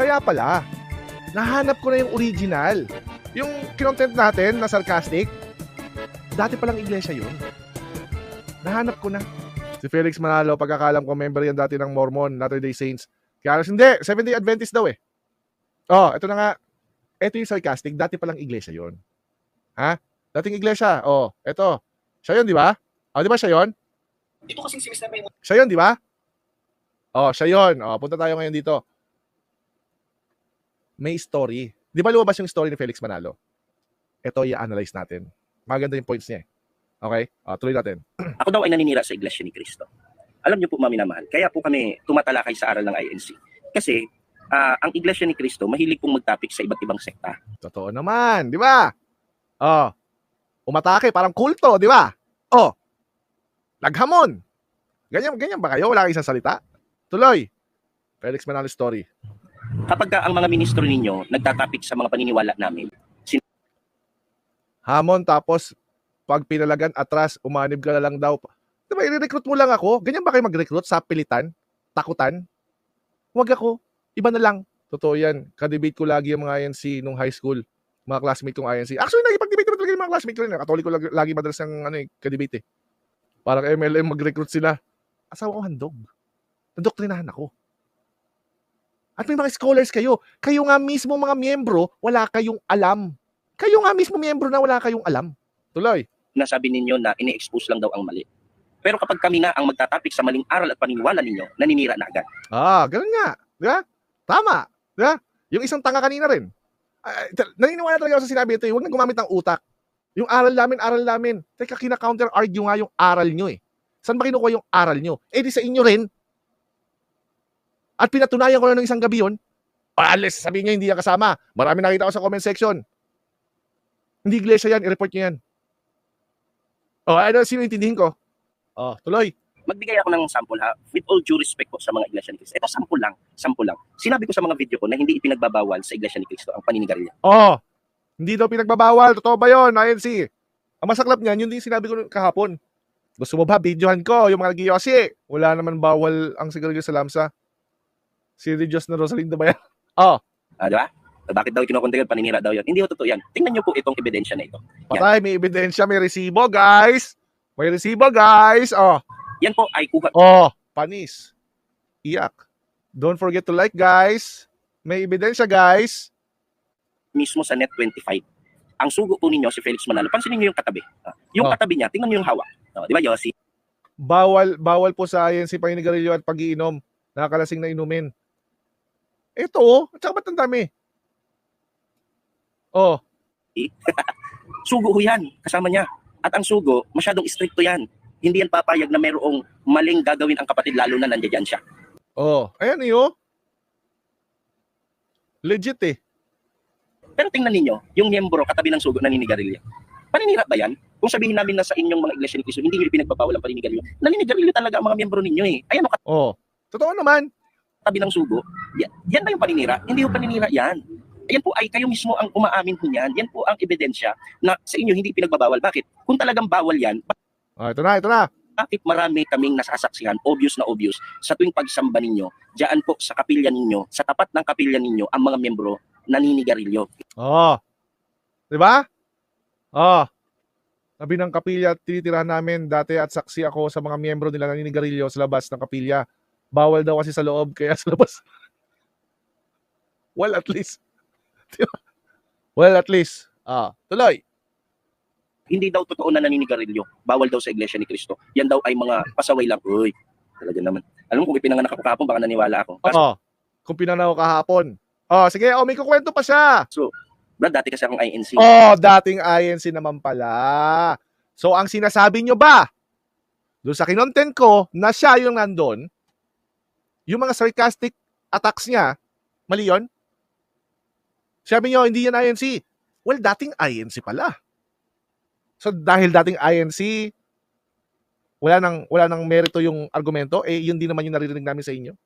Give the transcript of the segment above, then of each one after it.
Kaya pala, nahanap ko na yung original. Yung kinontent natin na sarcastic, dati palang iglesia yun. Nahanap ko na. Si Felix Manalo, pagkakalam ko, member yan dati ng Mormon, Latter-day Saints. Kaya hindi, Seventh-day Adventist daw eh. Oh, ito na nga. Ito yung sarcastic, dati palang iglesia yun. Ha? Dating iglesia. Oh, ito. Siya yun, di ba? Oh, di ba siya yun? Ito kasing si Mr. Raymond Siya yun, di ba? Oh, siya yun. Oh, punta tayo ngayon dito. May story. Di ba lumabas yung story ni Felix Manalo? Ito i-analyze natin. Maganda yung points niya eh. Okay? Oh, tuloy natin. Ako daw ay naninira sa Iglesia ni Cristo. Alam niyo po, mami na mahal, kaya po kami tumatalakay sa aral ng INC. Kasi ah, ang Iglesia ni Cristo mahilig pong magtapik sa iba't ibang sekta. Totoo naman, di ba? Oh. Umatake, parang kulto, di ba? Oh. Naghamon. Ganyan, ganyan ba kayo? Wala kayong isang salita? Tuloy. Felix Manalo story. Kapag ka ang mga ministro ninyo nagtatapik sa mga paniniwala namin, Hamon tapos pag pinalagan atras, umanib ka na lang daw. Di ba, i-recruit mo lang ako? Ganyan ba kayo mag-recruit sa pilitan? Takutan? Huwag ako. Iba na lang. Totoo yan. Kadebate ko lagi yung mga INC nung high school. Mga classmate kong INC. Actually, nagipag-debate naman talaga yung mga classmate ko rin. Katoliko lagi, lagi madalas ng ano, eh, kadebate eh. Parang MLM mag-recruit sila. Asawa ko handog. Nadoktrinahan ako. At may mga scholars kayo. Kayo nga mismo mga miyembro, wala kayong alam. Kayo nga mismo miyembro na wala kayong alam. Tuloy. nasabi ninyo na ini-expose lang daw ang mali. Pero kapag kami na ang magtatapik sa maling aral at paniniwala ninyo, naninira na agad. Ah, ganun nga. Di ba? Tama. Di ba? Yung isang tanga kanina rin. Tal- naniniwala talaga ako sa sinabi ito. eh. Huwag na gumamit ng utak. Yung aral namin, aral namin. Teka, kina-counter-argue nga yung aral nyo eh. Saan ba kinukuha yung aral nyo? Eh di sa inyo rin. At pinatunayan ko na ng isang gabi yun. Ah, Unless sabihin nyo hindi yan kasama. Marami nakita ko sa comment section. Hindi iglesia yan, i-report nyo yan. Oh, ano, sino intindihin ko? Oh, tuloy. Magbigay ako ng sample ha, with all due respect po sa mga Iglesia ni Cristo. Ito sample lang, sample lang. Sinabi ko sa mga video ko na hindi ipinagbabawal sa Iglesia ni Cristo ang paninigarilyo. Oh, hindi daw pinagbabawal. Totoo ba yun, INC? Ang masaklap niyan, yun din sinabi ko kahapon. Gusto mo ba, videohan ko yung mga giyosi. Wala naman bawal ang sigarilyo sa lamsa. Si Diyos na Rosalinda ba yan? Oh, Ah, di ba? Bakit daw kinukontrol paninira daw yun? Hindi ho totoo yan. Tingnan niyo po itong ebidensya na ito. patay, may ebidensya, may resibo, guys. May resibo, guys. Oh, Yan po ay kuha oh, panis. Iyak. Don't forget to like, guys. May ebidensya, guys. mismo sa Net 25. Ang sugo po ninyo si Felix Manalo. Pansinin niyo yung katabi. Ah, yung Oh. katabi niya, tingnan niyo yung hawak. Oh, di ba, Yossi? bawal bawal po sa INC paninigarilyo at pag-iinom. Nakakalasing na inumin. Ito, oh. At saka ba't ang dami? Oh, Sugo ho yan, kasama niya. At ang sugo, masyadong stricto yan. Hindi yan papayag na mayroong maling gagawin ang kapatid lalo na nandiyan siya. oh. Ayan eh, oh. Legit eh. Pero tingnan ninyo, yung miyembro katabi ng sugo naninigarilyo. Paninira ba yan? Kung sabihin namin na sa inyong mga iglesia ni Cristo, hindi nyo pinagbabawal ang paninigarilyo. Naninigarilyo talaga ang mga miyembro ninyo eh. Ayan o, Oh. Totoo naman. Katabi ng sugo. Yan, yan ba yung paninira? Hindi yung paninira yan. Ayan po ay kayo mismo ang umaamin po niyan. Yan po ang ebidensya na sa inyo hindi pinagbabawal. Bakit? Kung talagang bawal yan, Oh, ito na, ito na. bakit marami kaming nasasaksihan, obvious na obvious, sa tuwing pagsamba ninyo, diyan po sa kapilya ninyo, sa tapat ng kapilya ninyo, ang mga miyembro naninigarilyo. Oh. 'Di ba? Oh. Sabi ng kapilya, tinitirahan namin dati at saksi ako sa mga miyembro nila naninigarilyo sa labas ng kapilya. Bawal daw kasi sa loob, kaya sa labas. well, at least. Well, at least. Ah, tuloy. Hindi daw totoo na naninigarilyo. Bawal daw sa iglesia ni Cristo. Yan daw ay mga pasaway lang. Uy, talaga naman. Alam mo kung ipinanganak ako kahapon, baka naniwala ako. Kaso, Oo. Kung pinanaw kahapon. Oh, sige, oh, may kukwento pa siya. Brad, dati kasi akong INC. Oh, dating INC naman pala. So, ang sinasabi nyo ba, doon sa kinontent ko, na siya yung nandun, yung mga sarcastic attacks niya, mali yun? Sabi nyo, hindi yan INC. Well, dating INC pala. So, dahil dating INC, wala nang, wala nang merito yung argumento, eh, yun din naman yung naririnig namin sa inyo.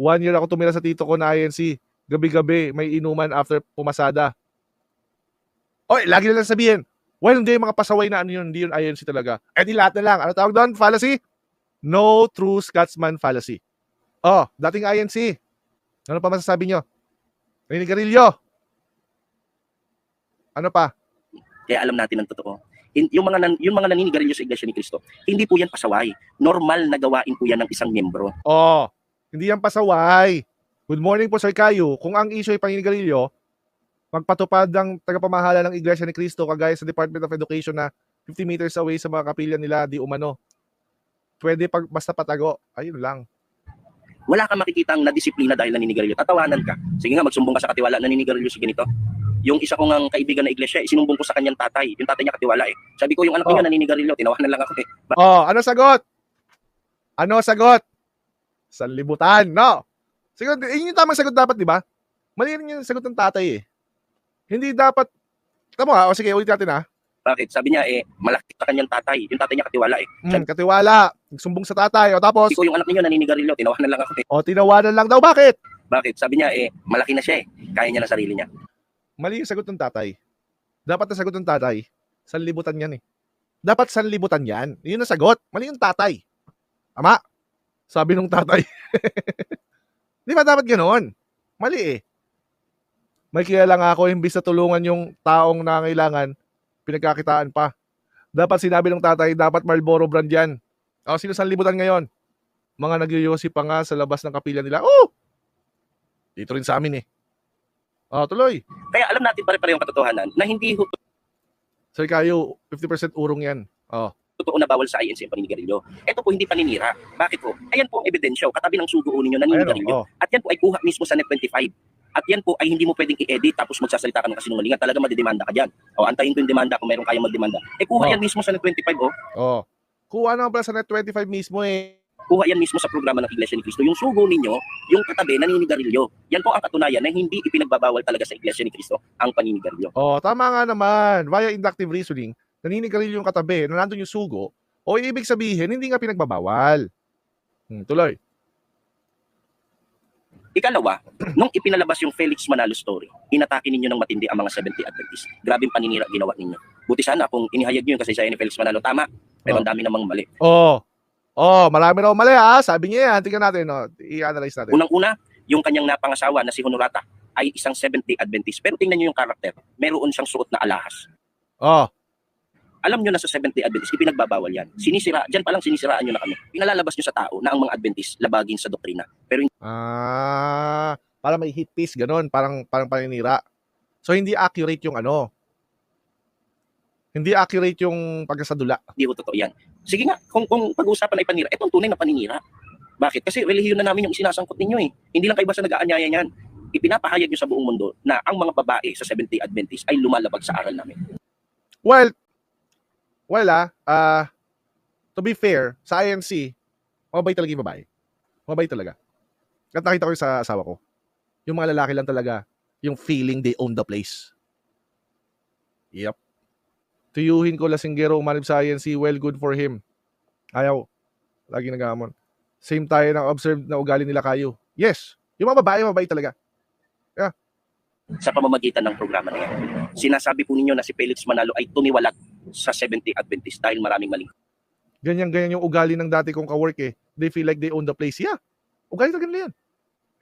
One year ako tumira sa tito ko na INC. Gabi-gabi, may inuman after pumasada. Oy, lagi na lang sabihin, well, hindi yung mga pasaway na ano yun, hindi yun INC talaga. Eh di lahat na lang. Ano tawag doon? Fallacy? No true Scotsman fallacy. Oh, dating INC. Ano pa masasabi nyo? Naninigarilyo. Ano pa? Kaya alam natin ang totoo. Yung mga, nan, yung mga naninigarilyo sa Iglesia ni Cristo, hindi po yan pasaway. Normal na gawain po yan ng isang miyembro. Oh, hindi yan pasaway. Good morning po, Sir Kayo. Kung ang issue ay paninigarilyo, magpatupad ng tagapamahala ng Iglesia ni Cristo kagaya sa Department of Education na 50 meters away sa mga kapilya nila di umano. Pwede pag basta patago. Ayun lang. Wala kang makikita ang nadisiplina dahil naninigarilyo. Tatawanan ka. Sige nga, magsumbong ka sa katiwala, naninigarilyo si ganito. Yung isa kong ang kaibigan na iglesia, isinumbong ko sa kanyang tatay. Yung tatay niya katiwala eh. Sabi ko, yung anak Oh. niya naninigarilyo, tinawanan lang ako eh. Ba- Oh, ano sagot? Ano sagot? Sanlibutan, no? Siguro, yun yung tamang sagot dapat, di ba? Mali rin yung sagot ng tatay eh. Hindi dapat, tama nga, o sige, ulit natin ha. Bakit? Sabi niya eh, malaki sa kanyang tatay. Yung tatay niya katiwala eh. Hmm, katiwala, nagsumbong sa tatay, o tapos, Sabi ko, yung anak niyo naninigarilyo, tinawanan lang ako eh. o tinawanan lang daw, bakit? Bakit? Sabi niya eh, malaki na siya eh. Kaya niya na sarili niya. Mali yung sagot ng tatay. Dapat na sagot ng tatay, sanlibutan yan eh. Dapat sanlibutan yan. Yun ang sagot. Mali yung tatay. Tama? Sabi nung tatay. Di ba dapat ganoon? Mali eh. May kilala nga ako, imbis na tulungan yung taong nangailangan, pinagkakitaan pa. Dapat sinabi ng tatay, dapat Marlboro brand yan. O, sino sanlibutan ngayon? Mga nagyoyosi pa nga sa labas ng kapilya nila. Oh! Dito rin sa amin eh. O, tuloy. Kaya alam natin pare-parehong katotohanan na hindi ho Sir Kayo, 50% urong yan. Oh. Totoo na bawal sa INC ang paninigarilyo. Ito po hindi paninira. Bakit po? Ayan po ang ebidensya. Katabi ng sugo ninyo Ayan naninigarilyo. oh. At yan po ay kuha mismo sa Net25. At yan po ay hindi mo pwedeng i-edit tapos magsasalita ka ng kasinungalingan. Talaga madidemanda ka dyan. O antayin ko yung demanda kung meron kayang magdemanda. Eh kuha Oh. yan mismo sa Net25 oh. Oh. Kuha naman pala sa net 25 mismo eh. Kuha yan mismo sa programa ng Iglesia ni Cristo. Yung sugo ninyo, yung katabi naninigarilyo. Yan po ang katunayan na hindi ipinagbabawal talaga sa Iglesia ni Cristo ang paninigarilyo. Oh, tama nga naman. Via inductive reasoning, naninigarilyo yung katabi, na nandun yung sugo, o ibig sabihin, hindi nga pinagbabawal. Hmm, tuloy. Ikalawa, nung ipinalabas yung Felix Manalo story, inatake ninyo ng matindi ang mga 70 Adventists. Grabing paninira ginawa ninyo. Buti sana kung inihayag nyo yung kasaysayan ni Felix Manalo, tama. Pero ang dami namang mali. Oh. Oh, marami raw mali ha. Sabi niya yan. Tingnan natin. No? I-analyze natin. Unang-una, yung kanyang napangasawa na si Honorata ay isang 70 Adventist. Pero tingnan nyo yung karakter. Meron siyang suot na alahas. Oh. Alam nyo na sa 70 Adventist, ipinagbabawal yan. Sinisira, dyan pa lang sinisiraan nyo na kami. Pinalalabas nyo sa tao na ang mga Adventist labagin sa doktrina. Pero Ah, para may hit piece, ganun. Parang, parang paninira. So, hindi accurate yung ano. Hindi accurate yung pagkasadula. hindi ko totoo yan. Sige nga, kung, kung pag-uusapan ay panira, etong tunay na paninira. Bakit? Kasi relihiyon na namin yung isinasangkot ninyo eh. Hindi lang kayo basta nag-aanyaya yan. Ipinapahayag nyo sa buong mundo na ang mga babae sa 70 Adventist ay lumalabag sa aral namin. Well, well ah, ah, to be fair, sa INC, mabait talaga yung babae. Mabait talaga. At nakita ko yung sa asawa ko. Yung mga lalaki lang talaga, yung feeling they own the place. Yep. Tuyuhin ko lasinggero umanib sa INC, well good for him. Ayaw. Lagi nagamon. Same tayo ng observed na ugali nila kayo. Yes. Yung mga babae, mabait talaga. Sa pamamagitan ng programa na yan. Sinasabi po ninyo na si Felix Manalo ay tumiwalat sa 70 Adventist dahil maraming maling. Ganyan-ganyan yung ugali ng dati kong kawork eh. They feel like they own the place. Yeah. Ugali talaga nila yan.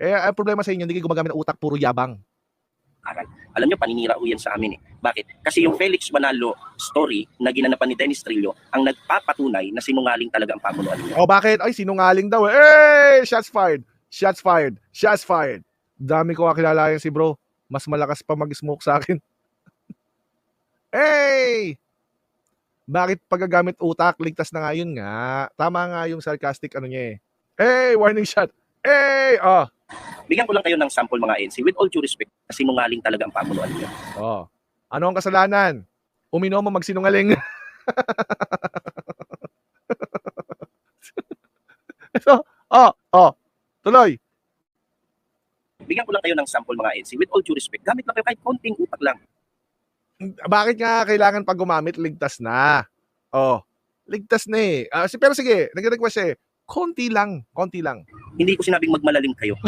Eh, ang problema sa inyo, hindi kayo gumagamit ng utak, puro yabang. Alam nyo, paninira ho yan sa amin eh. Bakit? Kasi yung Felix Manalo story na ginanapan ni Dennis Trillo ang nagpapatunay na sinungaling talaga ang pamunuan niya. O bakit? Ay, sinungaling daw. eh. Eh, shots fired. Shots fired. Shots fired. Dami ko kakilala yan si bro. Mas malakas pa mag-smoke sa akin. hey! Bakit paggagamit utak? Ligtas na nga yun nga. Tama nga yung sarcastic ano niya eh. Hey, warning shot. Hey! Oh. Bigyan ko lang kayo ng sample mga NC. With all due respect, na sinungaling talaga ang pamunuan niya. Oh. Ano ang kasalanan? Uminom mo magsinungaling. so, oh, oh. Tuloy. Bigyan ko lang kayo ng sample mga NC. With all due respect, gamit lang kayo kahit konting utak lang. Bakit nga kailangan pag gumamit, ligtas na? Oh, ligtas na eh. Si- pero sige, nag-request eh. Konti lang, konti lang. Hindi ko sinabing magmalalim kayo.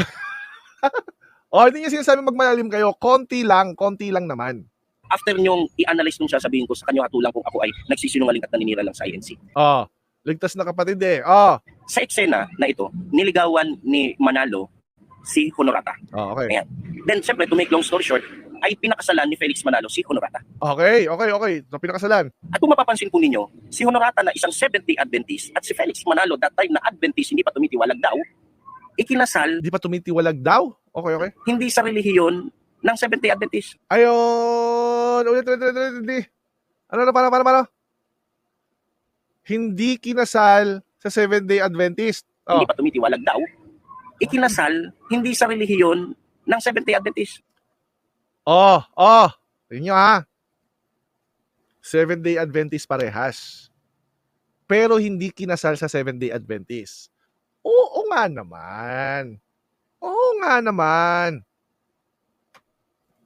Oh, hindi niya sinasabi magmalalim kayo. Konti lang, konti lang naman. After nyong i-analyze nung sasabihin ko sa kanyo hatulang kung ako ay nagsisinungaling at naninira lang sa INC. Oh, ligtas na kapatid eh. Oh, Sa eksena na ito, niligawan ni Manalo si Honorata. Oh, okay. Then, siyempre, to make long story short, ay pinakasalan ni Felix Manalo si Honorata. Okay, okay, okay. So, pinakasalan. At kung mapapansin po ninyo, si Honorata na isang Seventh-day Adventist at si Felix Manalo that time na Adventist hindi pa tumitiwalag daw, ikinasal Hindi pa tumitiwalag daw. Okay, okay. hindi sa relihiyon ng Seventh-day Adventist. Ayun! Ulit, ulit, ulit, ulit, hindi. Ano na, paano, paano, paano? Hindi kinasal sa Seventh-day Adventist. Oh. Hindi pa tumitiwalag daw. Ikinasal hindi sa relihiyon ng Seventh-day Adventist. Oh, oh. Tingnan nyo ha. Seventh-day Adventist parehas. Pero hindi kinasal sa Seventh-day Adventist. Oo nga naman. Oo nga naman.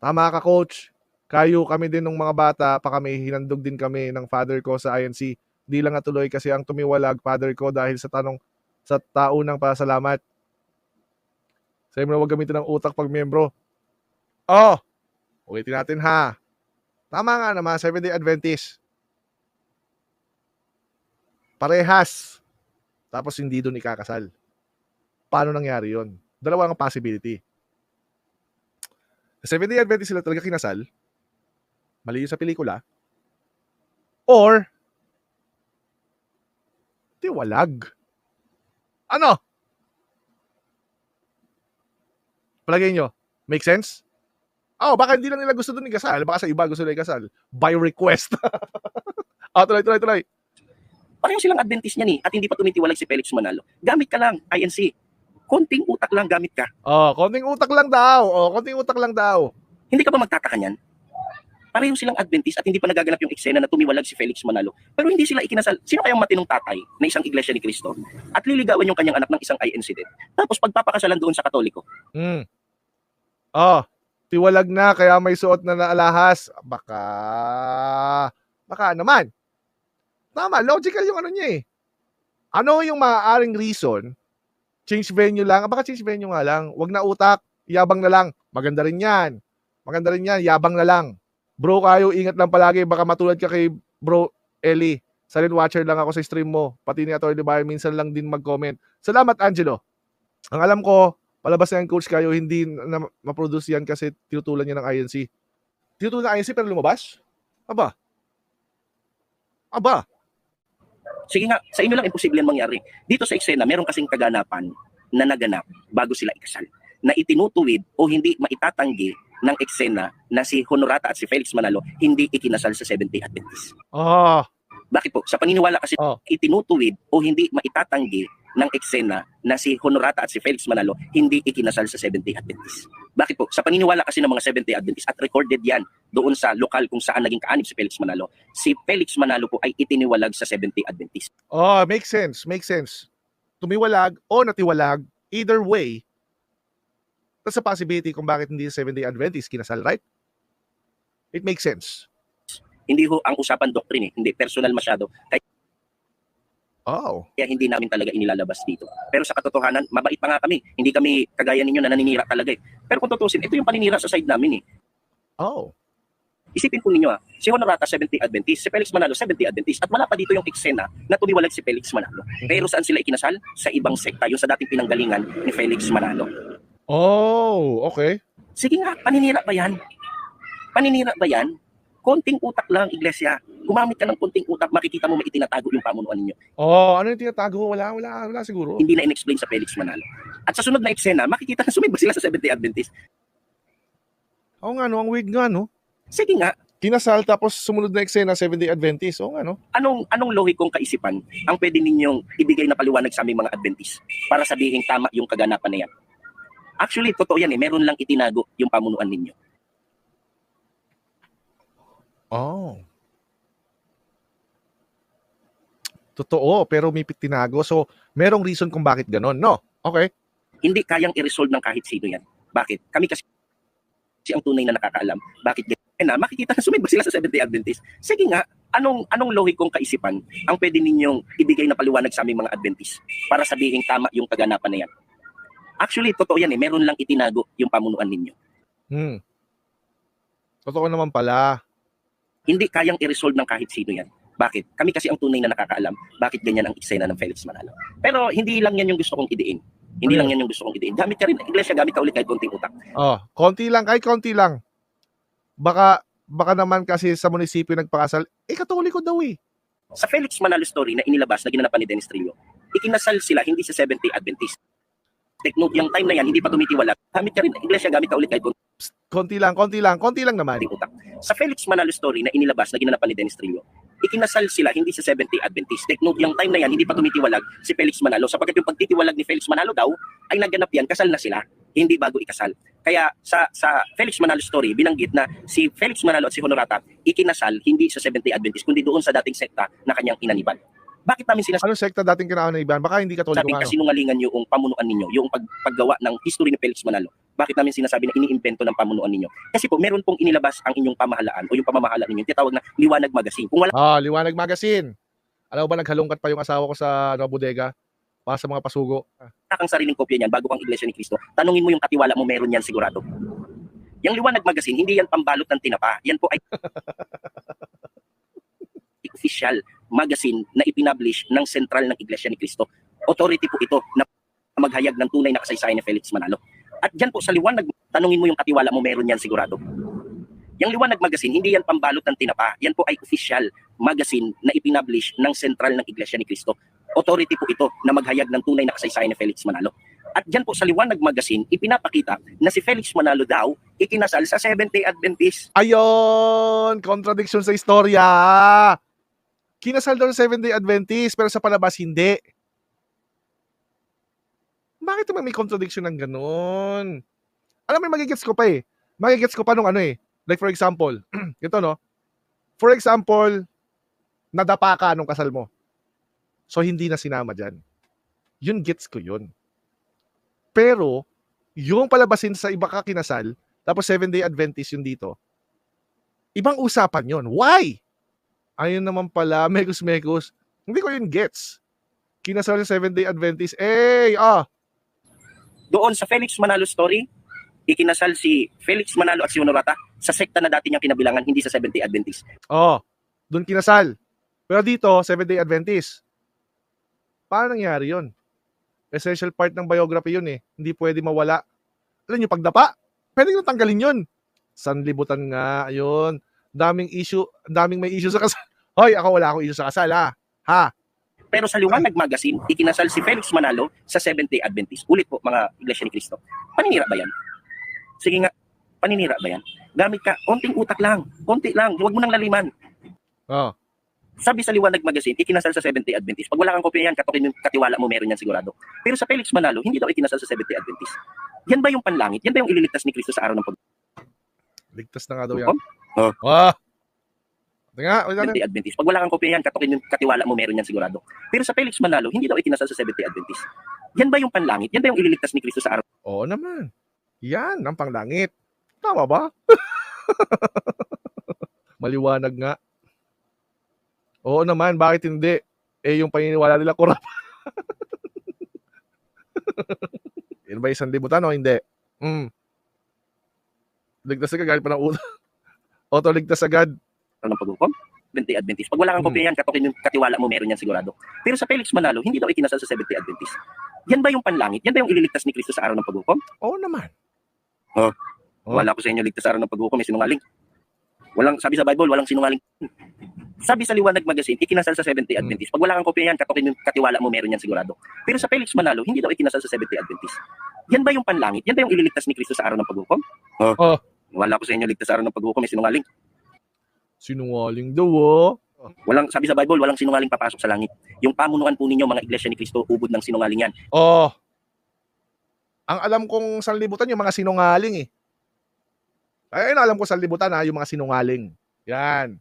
Tama ka, coach. Kayo kami din ng mga bata, pa kami, hinandog din kami ng father ko sa INC. Di lang natuloy kasi ang tumiwalag father ko dahil sa tanong sa tao ng pasalamat. Sabi mo huwag gamitin ng utak pag membro. Oh, ulitin natin ha. Tama nga naman, Seventh-day Adventist. Parehas. Tapos hindi doon ikakasal. Paano nangyari yon? Dalawa ang possibility. Sa Seventh-day Adventist sila talaga kinasal. Mali sa pelikula. Or, tiwalag. Ano? Palagay nyo, make sense? Oh, baka hindi lang nila gusto doon ikasal. Baka sa iba gusto nila ikasal. By request. oh, tuloy, tuloy, tuloy. Pareho silang Adventist niyan eh, at hindi pa tumitiwalag si Felix Manalo. Gamit ka lang, INC. Konting utak lang gamit ka. Oh, konting utak lang daw. Oh, konting utak lang daw. Hindi ka ba magtataka niyan? Pareho silang Adventist at hindi pa nagaganap yung eksena na tumiwalag si Felix Manalo. Pero hindi sila ikinasal. Sino kayang matinong tatay na isang iglesia ni Cristo at liligawan yung kanyang anak ng isang INC din? Tapos pagpapakasalan doon sa Katoliko. Hmm. Oh, tiwalag na kaya may suot na na alahas. Baka baka naman. Tama, logical yung ano niya eh. Ano yung maaaring reason? Change venue lang. Ah, Baka change venue nga lang. Wag na utak. Yabang na lang. Maganda rin yan. Maganda rin yan. Yabang na lang. Bro, kayo, ingat lang palagi. Baka matulad ka kay bro Eli. Silent watcher lang ako sa stream mo. Pati ni Atty. Bayan, minsan lang din mag-comment. Salamat, Angelo. Ang alam ko, palabas na yan, coach kayo, hindi na ma-produce yan kasi tinutulan niya ng INC. Tinutulan ng INC pero lumabas? Aba. Aba. Sige nga, sa inyo lang imposible yan mangyari. Dito sa eksena, meron kasing kaganapan na naganap bago sila ikasal na itinutuwid o hindi maitatanggi ng eksena na si Honorata at si Felix Manalo hindi ikinasal sa 70 Adventist. Ah. Bakit po? Sa paniniwala kasi Oh. itinutuwid o hindi maitatanggi ng eksena na si Honorata at si Felix Manalo hindi ikinasal sa 70 Adventist. Bakit po? Sa paniniwala kasi ng mga 70 Adventist at recorded yan doon sa lokal kung saan naging kaanib si Felix Manalo, si Felix Manalo po ay itiniwalag sa 70 Adventist. Oh, makes sense. Makes sense. Tumiwalag o natiwalag, either way, that's a possibility kung bakit hindi sa 70 Adventist kinasal, right? It makes sense. Hindi ho ang usapan doctrine eh, hindi personal masyado. Kaya Oh. hindi namin talaga inilalabas dito. Pero sa katotohanan, mabait pa nga kami. Hindi kami kagaya ninyo na naninira talaga eh. Pero kung tutusin, ito yung paninira sa side namin eh. Oh. Isipin po ninyo ah, si Honorata 70 Adventist, si Felix Manalo 70 Adventist, at wala pa dito yung eksena na tumiwalag si Felix Manalo. Pero saan sila ikinasal? Sa ibang sekta, yung sa dating pinanggalingan ni Felix Manalo. Oh, okay. Sige nga, paninira ba yan? Paninira ba yan? Konting utak lang, iglesia. Gumamit ka ng konting utak, makikita mo may itinatago yung pamunuan ninyo. Oh, ano yung tinatago? Wala, wala, wala siguro. Hindi na in-explain sa Felix Manalo. At sa sunod na eksena, makikita na sumibag sila sa 70 Adventist. Oo nga, no? Ang weird nga, no? Sige nga, Kinasal tapos sumunod na eksena, 70 Adventist. Oo nga, no? anong anong lohikong kaisipan ang pwede ninyong ibigay na paliwanag sa aming mga Adventist para sabihin tama yung kaganapan na yan? Actually, totoo yan eh. Meron lang itinago yung pamunuan ninyo. Oh. Totoo, pero may tinago. So, merong reason kung bakit ganon, no? Okay. Hindi kayang i-resolve ng kahit sino yan. Bakit? Kami kasi si ang tunay na nakakaalam. Bakit ganyan na? Makikita na sumibag sila sa 70 Adventist. Sige nga, anong anong lohikong kaisipan ang pwede ninyong ibigay na paliwanag sa aming mga Adventist para sabihin tama yung kaganapan na yan? Actually, totoo yan eh. Meron lang itinago yung pamunuan ninyo. Hmm. Totoo naman pala. Hindi kayang i-resolve ng kahit sino yan. Bakit? Kami kasi ang tunay na nakakaalam bakit ganyan ang eksena ng Felix Manalo. Pero hindi lang yan yung gusto kong idiin. Hindi lang yan yung gusto kong idein. Gamit ka rin, iglesia, gamit ka ulit kahit konting utak. Oh, konti lang, kahit konti lang. Baka, baka naman kasi sa munisipyo nagpakasal, eh, katoliko daw eh. Sa Felix Manalo story na inilabas na ginanapan ni Dennis Trillo, ikinasal sila hindi sa 70 Adventist. Take note, yung time na yan, hindi pa tumitiwalag. Gamit ka rin, iglesia, gamit ka ulit kahit Konti lang, konti lang, konti lang naman. konting utak. Sa Felix Manalo story na inilabas na ginanapan ni Dennis Trillo, ikinasal sila hindi sa 70 Adventist. Note, yung time na yan, hindi pa tumitiwalag si Felix Manalo. Sapagkat yung pagtitiwalag ni Felix Manalo daw, ay naganap yan, kasal na sila, hindi bago ikasal. Kaya sa sa Felix Manalo story, binanggit na si Felix Manalo at si Honorata ikinasal hindi sa 70 Adventist, kundi doon sa dating sekta na kanyang inaniban. Bakit namin sinasabi Anong sekta dating kinakaon na iban? Baka hindi katoliko ano. kasinungalingan yung pamunuan ninyo, yung pag, paggawa ng history ni Felix Manalo. Bakit namin sinasabi na iniimbento ng pamunuan ninyo? Kasi po, meron pong inilabas ang inyong pamahalaan o yung pamamahala ninyo, yung tinatawag na liwanag magazine. Kung wala Ah, Liwanag Magazine. Alam ba, naghalungkat pa yung asawa ko sa ano, bodega para sa mga pasugo. kang sariling kopya niyan bago kang iglesia ni Cristo, tanungin mo yung katiwala mo, meron yan sigurado. Yung liwanag magazine, hindi yan pambalot ng tinapa. Yan po ay official magazine na ipinablish ng sentral ng Iglesia ni Cristo. Authority po ito na maghayag ng tunay na kasaysayan ni Felix Manalo. At dyan po sa liwanag, tanungin mo yung katiwala mo, meron yan sigurado. Yung liwanag magazine, hindi yan pambalot ng tinapa. Yan po ay official magazine na ipinablish ng sentral ng Iglesia ni Cristo. Authority po ito na maghayag ng tunay na kasaysayan ni Felix Manalo. At dyan po sa liwanag magazine, ipinapakita na si Felix Manalo daw ikinasal sa Seventh-day Adventist. Ayon! Contradiction sa istorya! Kinasal daw ng Seventh-day Adventist, pero sa palabas hindi. Bakit naman may contradiction ng ganun? Alam mo, magigets ko pa eh. Magigets ko pa nung ano eh. Like for example, ito no. For example, nadapa ka nung kasal mo. So, hindi na sinama dyan. Yun gets ko yun. Pero, yung palabasin sa iba ka kinasal, tapos seven-day Adventist yun dito, ibang usapan yun. Why? Ayun naman pala, mekus-mekus. Hindi ko yun gets. Kinasal sa seven-day Adventist, eh, ah, Doon sa Felix Manalo story, ikinasal si Felix Manalo at si Honorata sa sekta na dati niyang kinabilangan, hindi sa Seventh-day Adventist. oh, doon kinasal. Pero dito, seven-day Adventist. Paano nangyari yun? Essential part ng biography yun eh. Hindi pwede mawala. Alam nyo, pagdapa, pwede nyo tanggalin yun. Sanlibutan nga, yun. Daming issue, daming may issue sa kasal. Hoy, ako wala akong issue sa kasal, ha? Ha? Pero sa Liwanag Magazine, ikinasal si Felix Manalo sa Seventh-day Adventist. Ulit po, mga Iglesia ni Cristo. Paninira ba yan? Sige nga, paninira ba yan? Gamit ka, konting utak lang, konti lang, huwag mo nang laliman. Oh. Sabi sa Liwanag Magazine, ikinasal sa Seventh-day Adventist. Pag wala kang kopya yan, katokin yung katiwala mo, meron yan sigurado. Pero sa Felix Manalo, hindi daw ikinasal sa Seventh-day Adventist. Yan ba yung panlangit? Yan ba yung ililigtas ni Cristo sa araw ng Ligtas na nga daw yan. Oh. Wah! Nga, wala na. Seventh-day Adventist? Pag wala kang kopya yan, katokin yung katiwala mo, meron yan sigurado. Pero sa Felix Manalo, hindi daw ikinasal sa Seventh-day Adventist. Yan ba yung panlangit? Yan ba yung ililigtas ni Cristo sa araw Oo naman. Yan, ang panglangit. Tama ba? Maliwanag nga. Oo naman, bakit hindi? Eh, yung paniniwala nila kurap. Yun ba isang libutan o hindi? Mm. Ligtas agad, galit pa ng ulo. Auto ligtas agad. Ng paghukom? Seventh-day Adventist. Pag wala kang Hmm. kopya yan, katokin yung katiwala mo, meron yan sigurado. Pero sa Felix Manalo, hindi daw ikinasal sa Seventh-day Adventist. Yan ba yung panlangit? Yan ba yung ililigtas ni Cristo sa araw ng paghukom? Oo naman. Oh. Oh. Wala ko sa inyo ligtas sa araw ng paghukom, may sinungaling. Walang, sabi sa Bible, walang sinungaling. Sabi sa Liwanag Magazine, ikinasal sa Seventh-day Hmm. Adventist. Pag wala kang kopya yan, katokin yung katiwala mo, meron yan sigurado. Pero sa Felix Manalo, hindi daw ikinasal sa Seventh-day Adventist. Yan ba yung panlangit? Yan ba yung ililigtas ni Cristo sa araw ng paghukom? Oh. Wala ko sa inyo ligtas sa araw ng paghukom, may sinungaling. Sinungaling daw, oh. Walang, sabi sa Bible, walang sinungaling papasok sa langit. Yung pamunuan po ninyo, mga iglesia ni Cristo, ubod ng sinungaling yan. Oh. Ang alam kong sanlibutan yung mga sinungaling eh. Ay, ayun, alam ko sanlibutan ha, yung mga sinungaling. Yan.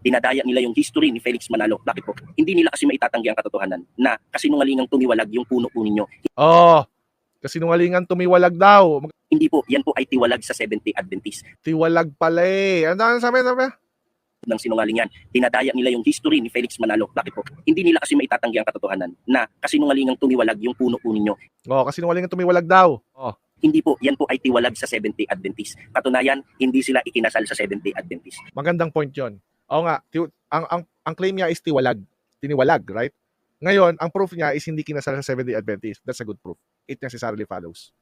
dinadaya nila yung history ni Felix Manalo. Bakit po? Hindi nila kasi maitatanggi ang katotohanan na kasinungalingang tumiwalag yung puno po ninyo. Oh. Kasinungalingan tumiwalag daw. Hindi po, yan po ay tiwalag sa 70 Adventist. Tiwalag pala eh. Ano ano sabi, sabi? Ng sinungaling yan. Dinadaya nila yung history ni Felix Manalo. Bakit po? Hindi nila kasi maitatanggi ang katotohanan na kasinungalingang tumiwalag yung puno po ninyo. Oh, kasinungalingan tumiwalag daw. Oh. Hindi po, yan po ay tiwalag sa 70 Adventist. Katunayan, hindi sila ikinasal sa 70 Adventist. Magandang point 'yon. Oo nga, ti- ang, ang ang claim niya is tiwalag. Tiniwalag, right? Ngayon, ang proof niya is hindi kinasal sa Seventh-day Adventist. That's a good proof. it Lee Follows.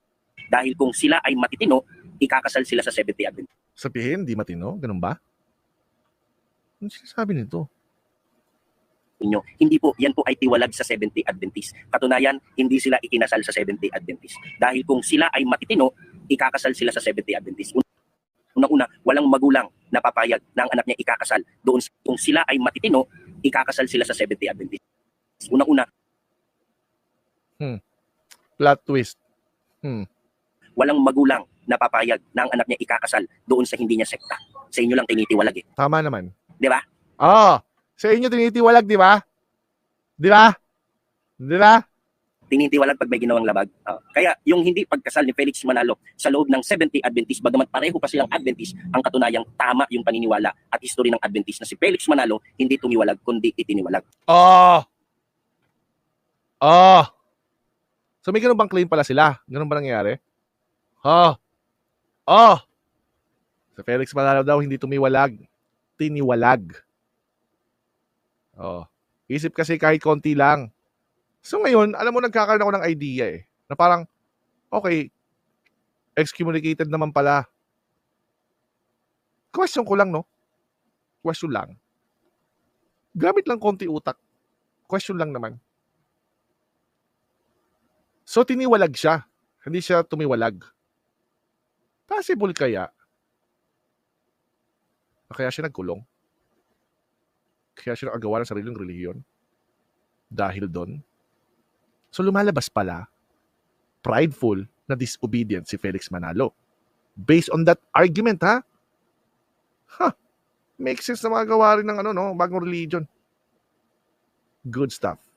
Dahil kung sila ay matitino, ikakasal sila sa Seventh-day Adventist. Sabihin, di matino? Ganun ba? Ano sinasabi nito? Inyo. Hindi po, yan po ay tiwalag sa Seventh-day Adventist. Katunayan, hindi sila ikinasal sa Seventh-day Adventist. Dahil kung sila ay matitino, ikakasal sila sa Seventh-day Adventist. Unang-una, walang magulang na papayag na ang anak niya ikakasal. Doon, kung sila ay matitino, ikakasal sila sa Seventh-day Adventist. Unang-una, Plot twist. walang magulang na papayag na ang anak niya ikakasal doon sa hindi niya sekta. Sa inyo lang tinitiwalag eh. Tama naman. Di ba? Oh, sa inyo tinitiwalag, di ba? Di ba? Di ba? tinitiwalag pag may ginawang labag. Ah, kaya yung hindi pagkasal ni Felix Manalo sa loob ng 70 Adventist, bagamat pareho pa silang Adventist, ang katunayang tama yung paniniwala at history ng Adventist na si Felix Manalo hindi tumiwalag kundi itiniwalag. Oh! Oh! So may ganun bang claim pala sila? Ganun ba nangyayari? Oh! Oh! Sa Felix Manalo daw, hindi tumiwalag. Tiniwalag. Oh. Isip kasi kahit konti lang. So ngayon, alam mo, nagkakaroon ako ng idea eh. Na parang, okay, excommunicated naman pala. Question ko lang, no? Question lang. Gamit lang konti utak. Question lang naman. So, tiniwalag siya. Hindi siya tumiwalag. Possible kaya? Na Kaya siya nagkulong? Kaya siya nakagawa ng sariling relihiyon? Dahil doon? So, lumalabas pala, prideful na disobedient si Felix Manalo. Based on that argument, ha? Ha? Makes sense na magawa rin ng ano, no? Bagong religion. Good stuff.